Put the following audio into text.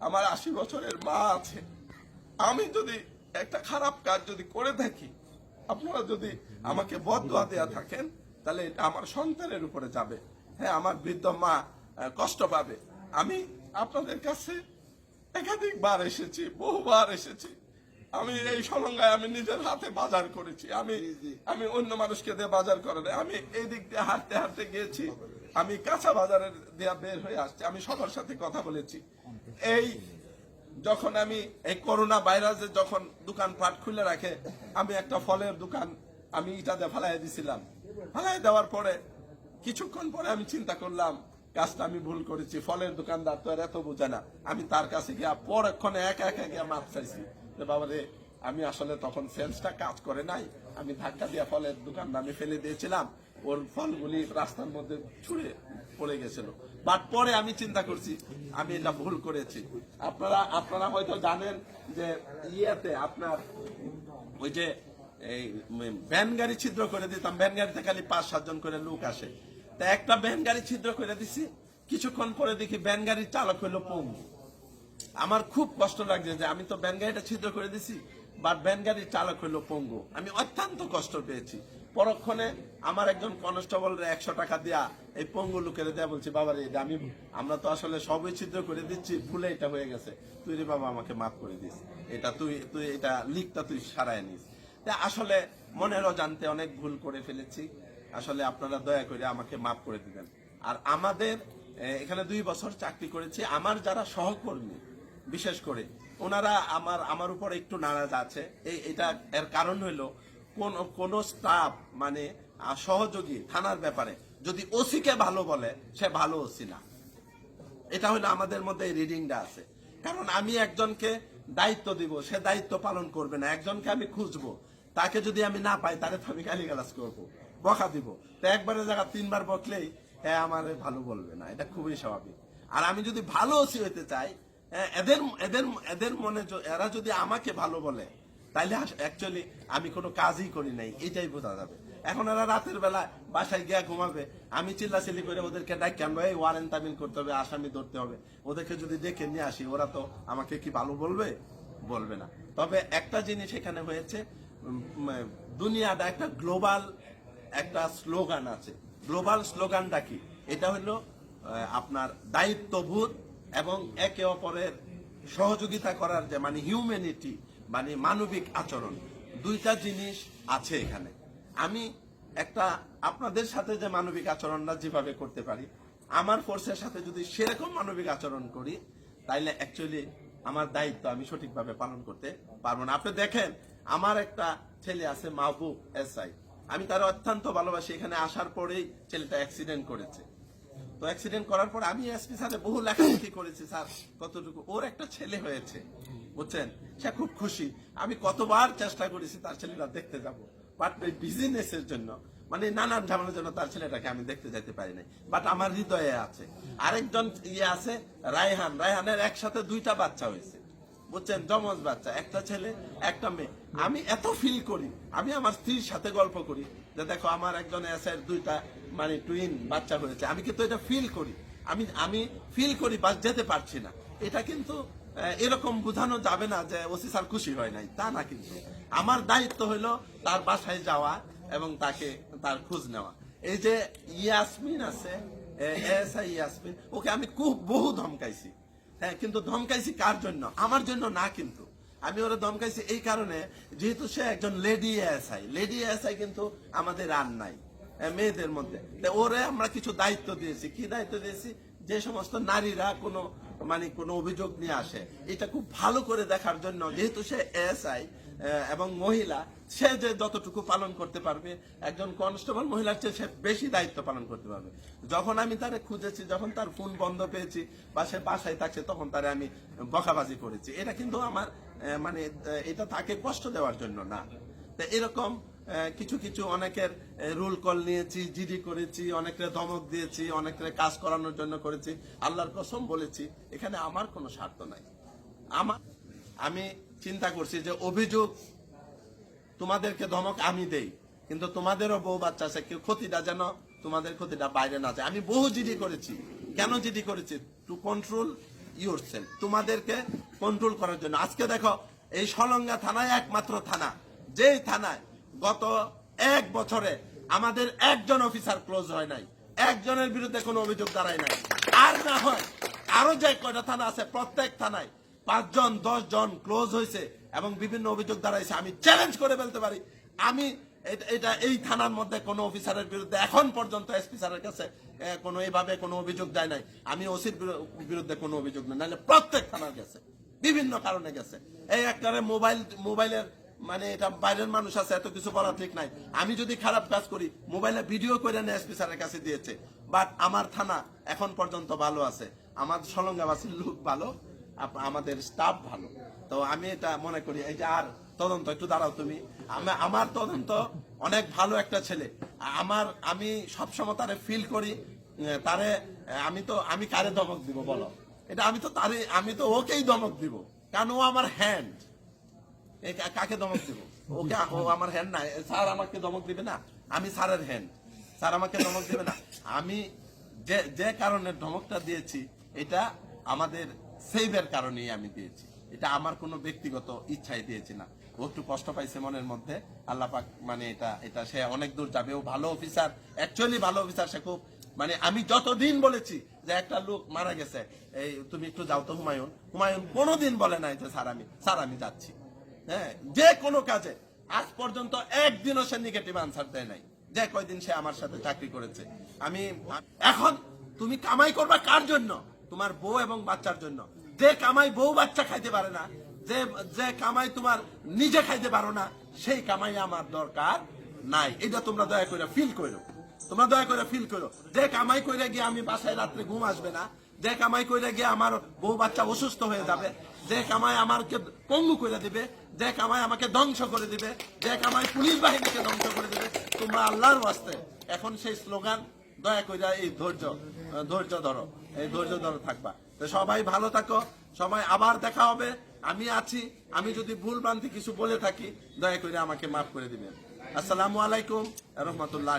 আমার আশি বছরের মা আছে। আমি যদি একটা খারাপ কাজ যদি করে থাকি আপনারা যদি আমাকে বদয়া দেয়া থাকেন তাহলে এটা আমার সন্তানের উপরে যাবে। হ্যাঁ আমার বৃদ্ধ মা কষ্ট পাবে। আমি আপনাদের কাছে একাধিকবার এসেছি বহুবার এসেছি। আমি এই সলঙ্গায় আমি নিজের হাতে বাজার করেছি। আমি আমি অন্য মানুষকে দিয়ে বাজার করে। আমি এই দিক দিয়ে হাঁটতে হাঁটতে গিয়েছি। আমি কাঁচা বাজারের দেয়া বের হয়ে আসছি। আমি সবার সাথে কথা বলেছি। এই যখন আমি এই করোনা ভাইরাসে যখন দোকান পাট খুলে রাখে, আমি একটা ফলের দোকান, আমি ইটাতে ফালাই দিছিলাম। ফালাই দেওয়ার পরে, কিছুক্ষণ পরে আমি চিন্তা করলাম, কাজটা আমি ভুল করেছি, ফলের দোকানদার তো আর এত বোঝে না। আমি তার কাছে গিয়া পরক্ষণে একা একা গিয়া মাপ চাইছি যে, বাবা রে, আমি আসলে তখন সেন্সটা কাজ করে নাই, আমি ধাক্কা দিয়া ফলের দোকানটা আমি ফেলে দিয়েছিলাম ওর ফলগুলি রাস্তার মধ্যে ছুঁড়ে পড়ে গেছিল। বাট পরে আমি চিন্তা করছি, আমি এটা ভুল করেছি। আপনারা আপনারা হয়তো জানেন যে ইয়েতে আপনার ওই যে এই ভ্যান গাড়ি ছিদ্র করে দিতাম, ভ্যান গাড়িতে খালি পাঁচ সাতজন করে লোক আসে। তা একটা ভ্যান গাড়ি ছিদ্র করে দিছি, কিছুক্ষণ পরে দেখি ভ্যান গাড়ির চালক হইল পঙ্গু। আমার খুব কষ্ট লাগছে যে আমি তো ভ্যান গাড়িটা ছিদ্র করে দিছি, বাট ভ্যান গাড়ির চালক হইল পঙ্গু। আমি অত্যন্ত কষ্ট পেয়েছি। পরক্ষণে আমার একজন কনস্টেবল একশো টাকা দিয়া এই পঙ্গু লোকের দেয়া বলছি বাবা রে আমি, আমরা তো আসলে সবই ছিদ্র করে দিচ্ছি, ভুলে এটা হয়ে গেছে। তুই রে বাবা, আমাকে মাফ করে দিস। এটা তুই তুই, এটা লিখটা তুই সারায় নিস। আসলে মনেরও জানতে অনেক ভুল করে ফেলেছি। আসলে আপনারা দয়া করে আমাকে মাফ করে দিবেন। আর আমাদের এখানে দুই বছর চাকরি করেছি। আমার যারা সহকর্মী, বিশেষ করে, ওনারা আমার আমার উপর একটু নারাজ আছে। এই এটা এর কারণ হলো কোন স্টাফ মানে সহযোগী থানার ব্যাপারে যদি ওসিকে ভালো বলে, সে ভালো ওসি না। এটা হলো আমাদের মধ্যে রিডিংটা আছে। কারণ আমি একজনকে দায়িত্ব দিব, সে দায়িত্ব পালন করবে না। একজনকে আমি খুঁজবো, তাকে যদি আমি না পাই, তাহলে তো আমি গালিগালাজ করব, বকা দিব। তো একবারের জায়গা তিনবার বকলেই হ্যাঁ আমার ভালো বলবে না। এটা খুবই স্বাভাবিক। আর আমি যদি ভালো ওসি হইতে চাই এদের এদের এদের মনে এরা যদি আমাকে ভালো বলে তাইলে অ্যাকচুয়ালি আমি কোনো কাজই করি নাই, এটাই বোঝা যাবে। এখন এরা রাতের বেলা বাসায় গিয়া ঘুমাবে, আমি চিল্লাচিল্লি করে ওদেরকে ডাকি এই ওয়ারেন্ট তামিল করতে হবে, আসামি ধরতে হবে। ওদেরকে যদি ডেকে নিয়ে আসি, ওরা তো আমাকে কি ভালো বলবে? বলবে না। তবে একটা জিনিস এখানে হয়েছে দুনিয়াটা একটা গ্লোবাল, একটা স্লোগান আছে। গ্লোবাল স্লোগানটা কি? এটা হলো আপনার দায়িত্ববোধ এবং একে অপরের সহযোগিতা করার যে মানে হিউম্যানিটি মানে মানবিক আচরণ। দুইটা জিনিস আছে এখানে। আমি একটা আপনাদের সাথে যে মানবিক আচরণটা যেভাবে করতে পারি, আমার ফোর্সের সাথে যদি সেরকম মানবিক আচরণ করি, তাইলে অ্যাকচুয়ালি আমার দায়িত্ব আমি সঠিকভাবে পালন করতে পারব না। আপনি দেখেন, আমার একটা ছেলে আছে মাহবুব এসআই আমি তার অত্যন্ত ভালোবাসি। এখানে আসার পরেই ছেলেটা অ্যাক্সিডেন্ট করেছে। তো অ্যাক্সিডেন্ট করার পর আমি এসপি স্যারে বহু লেখালেখি করেছি, স্যার, কতটুকু। ওর একটা ছেলে হয়েছে, বুঝছেন? সে খুব খুশি। আমি কতবার চেষ্টা করেছি তার ছেলেটা দেখতে যাব। বাট ওই বিজনেসের জন্য মানে নানান ঝামেলার জন্য তার ছেলেটাকে আমি দেখতে যেতে পারি নাই। বাট আমার হৃদয়ে আছে। আরেকজন ইয়ে আছে, রায়হান। রায়হানের একসাথে দুইটা বাচ্চা হয়েছে। বুঝছেন জমজ বাচ্চা, একটা ছেলে, একটা মেয়ে। আমি এত ফিল করি, আমি আমার স্ত্রীর সাথে গল্প করি যে দেখো, আমার একজন এসের দুইটা মানে টুইন বাচ্চা হয়েছে। আমি কিন্তু এটা ফিল করি। আমি আমি ফিল করি, বাস যেতে পারছি না। এটা কিন্তু এরকম বোঝানো যাবে না যে ওসি স্যার খুশি হয় নাই, তা না কিন্তু। আমার দায়িত্ব হলো তার বাসায় যাওয়া এবং তাকে, তার খোঁজ নেওয়া। এই যে ইয়াসমিন আছে ইয়াসমিন, ওকে আমি খুব, বহু ধমকাইছি। কিন্তু ধমকাইছি কার জন্য? আমার জন্য না কিন্তু। আমি ওরা ধমকাইছি এই কারণে, যেহেতু সে একজন লেডি এসআই লেডি এসআই কিন্তু আমাদের আর নাই মেয়েদের মধ্যে। ওরে আমরা কিছু দায়িত্ব দিয়েছি। কি দায়িত্ব দিয়েছি? যে সমস্ত নারীরা কোনো মানে কোনো অভিযোগ নিয়ে আসে, এটা খুব ভালো করে দেখার জন্য, যেহেতু সে এসআই এবং মহিলা, সে যে যতটুকু পালন করতে পারবে, একজন কনস্টেবল মহিলার চেয়ে সে বেশি দায়িত্ব পালন করতে পারবে। যখন আমি তারে খুঁজেছি, যখন তার ফোন বন্ধ পেয়েছি বা সে বাসায় থাকছে, তখন তারে আমি বকাবাজি করেছি। এটা কিন্তু আমার মানে এটা তাকে কষ্ট দেওয়ার জন্য না। তো এরকম কিছু কিছু অনেকের রুল কল নিয়েছি, জিডি করেছি অনেকের ধমক দিয়েছি অনেকের কাজ করানোর জন্য করেছি। আল্লাহর কসম বলেছি, এখানে আমার কোনো স্বার্থ নাই। আমার, আমি চিন্তা করছি যে অভিযোগ তোমাদেরকে ধমক আমি দেই, কিন্তু তোমাদেরও বউ বাচ্চা আছে, কেউ ক্ষতিটা যেন তোমাদের ক্ষতিটা বাইরে না যায়। আমি বহু জিডি করেছি। কেন জিডি করেছি? টু কন্ট্রোল ইউর তোমাদেরকে কন্ট্রোল করার জন্য। আজকে দেখো, এই সলঙ্গা থানায় একমাত্র থানা। যেই থানায় গত এক বছরে আমাদের একজন অফিসার ক্লোজ হয় নাই। একজনের বিরুদ্ধে কোনো অভিযোগ দাঁড়ায় নাই। আর না হয়, আরও যে কয়টা থানা আছে, প্রত্যেক থানায় পাঁচজন দশ জন ক্লোজ হয়েছে এবং বিভিন্ন অভিযোগ দাঁড়াইছে। আমি চ্যালেঞ্জ করে বলতে পারি। আমি এটা- এই থানার মধ্যে কোনো অফিসারের বিরুদ্ধে এখন পর্যন্ত এসপি স্যারের কাছে কোনো এইভাবে কোনো অভিযোগ যায় নাই। আমি ওসির বিরুদ্ধে কোনো অভিযোগ নেই। নাহলে প্রত্যেক থানার গেছে। বিভিন্ন কারণে গেছে। এই একটারে মোবাইল মোবাইলের মানে এটা বাইরের মানুষ আছে, এত কিছু বলা ঠিক নাই। আমি যদি খারাপ কাজ করি, মোবাইলে ভিডিও করে নিয়ে এসপি স্যারের কাছে দিয়েছে। বাট আমার থানা এখন পর্যন্ত ভালো আছে। আমার সলঙ্গাবাসীর লোক ভালো। আমাদের স্টাফ ভালো। তো আমি এটা মনে করি, এই যে আর তদন্ত, একটু দাঁড়াও তুমি। আমা- আমার তদন্ত অনেক ভালো একটা ছেলে। আমার, আমি সবসময় তারে ফিল করি তারে আমি তো, আমি কারে দমক দিব বলো? এটা আমি তো তারে, আমি তো ওকেই দমক দিব। কারণ ও আমার হ্যান্ড কাকে দমক দিব? ওকে, ও আমার হ্যান্ড না। স্যার আমাকে দমক দিবে না? আমি স্যারের হ্যান্ড স্যার আমাকে ধমক দিবে না? আমি যে যে কারণে ধমকটা দিয়েছি, এটা আমাদের সেভের কারণেই আমি দিয়েছি। এটা আমার কোনো ব্যক্তিগত ইচ্ছাই দিয়েছি না। ও একটু কষ্ট পাইছে মনের মধ্যে। আল্লাহ পাক মানে এটা এটা সে অনেক দূর যাবে। ও ভালো অফিসার। অ্যাকচুয়ালি ভালো অফিসার, সে খুব মানে আমি যতদিন বলেছি যে একটা লোক মারা গেছে, এই তুমি একটু যাও তো হুমায়ুন। হুমায়ুন কোনোদিন বলে নাই যে, স্যার, আমি স্যার, আমি যাচ্ছি। হ্যাঁ যে কোনো কাজে। আজ পর্যন্ত একদিনও সে নেগেটিভ আনসার দেয় নাই। যে কয়দিন সে আমার সাথে চাকরি করেছে। আমি, এখন তুমি কামাই করবা কার জন্য? তোমার বউ এবং বাচ্চার জন্য। যে কামাই বউ বাচ্চা খাইতে পারে না, যে যে কামাই তোমার নিজে খাইতে পারো না, সেই কামাই আমার দরকার নাই। এটা তোমরা দয়া করে ফিল করো। তোমরা দয়া করে ফিল করো। যে কামাই করে গিয়ে আমি বাসায় রাত্রে ঘুম আসবে না, যে কামাই করে গিয়ে আমার বউ বাচ্চা অসুস্থ হয়ে যাবে, যে কামাই আমাকে পঙ্গু করে দিবে, যে কামাই আমাকে ধ্বংস করে দিবে, যে কামাই পুলিশ বাহিনীকে ধ্বংস করে দিবে, তোমরা আল্লাহর বাস্তে এখন সেই স্লোগান দয়া করে এই ধৈর্য ধৈর্য ধরো, এই ধৈর্য ধরো, থাকবা। তো সবাই ভালো থাকো, সবাই আবার দেখা হবে। আমি আছি, আমি যদি ভুল ভ্রান্তি কিছু বলে থাকি, দয়া করে আমাকে মাফ করে দিবেন। আসসালামু আলাইকুম, রহমতুল্লাহ